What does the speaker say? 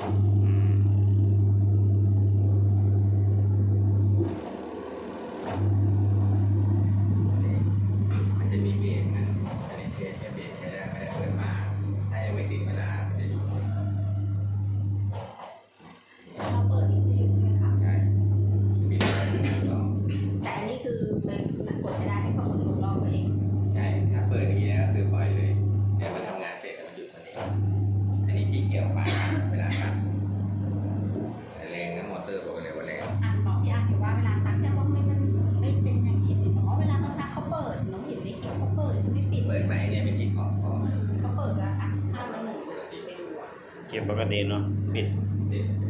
มันจะมีเบรกนะอันนี้เบรกจะเบรกใช้ได้ไม่ได้เปิดมา ถ้ายังไม่ถึงเวลามันจะหยุดเราเปิดนี่จะหยุดใช่ไหมคะ ใช่แต่อันนี้คือเป็นกดไม่ไให้ข้อมูลของรอบตัวเองใช่ ถ้าเปิดอย่างนี้นะคือปล่อยเลย เดี๋มัทำงานเสร็จมันหยุดตอนนี้ อันนี้ที่เกี่ยวไฟ เก็บปก